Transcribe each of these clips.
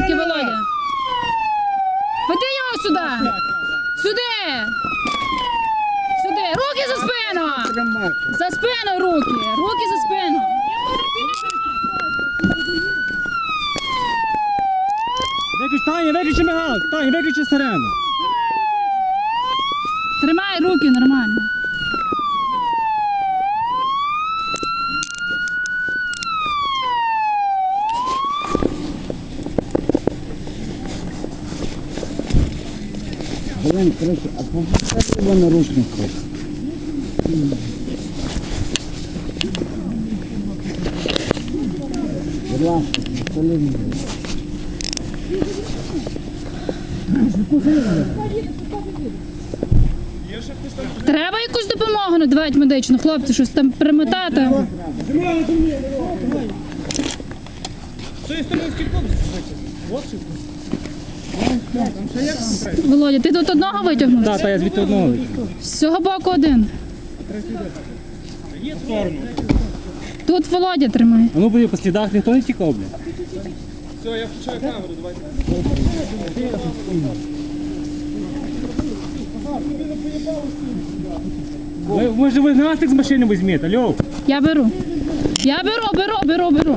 Янки, Володя. Веди його сюди. Сюди. Сюди. Руки за спину. За спину руки. Руки за спину. Виключ, Таня, виключи мигалку. Таня, виключи сирену. Тримай руки нормально. Блин, короче, а помогите его наручник. Треба якусь допомогу надавати медичну, хлопці, щось там примотати. Володя, ти тут одного витягнув? Так, та я звідти одного виключу. З цього боку один. Тут Володя тримає. А ну подивись, по слідах ніхто не тікав, бля. Ви, може ви настик з машини візьмете, алло? Я беру. Я беру, беру, беру, беру.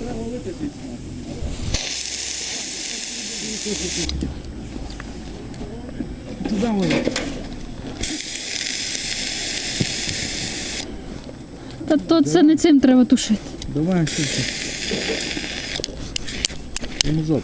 де дулі? Туди воно. Та то це не цим треба тушити. Давай, сюди. Йому жопу.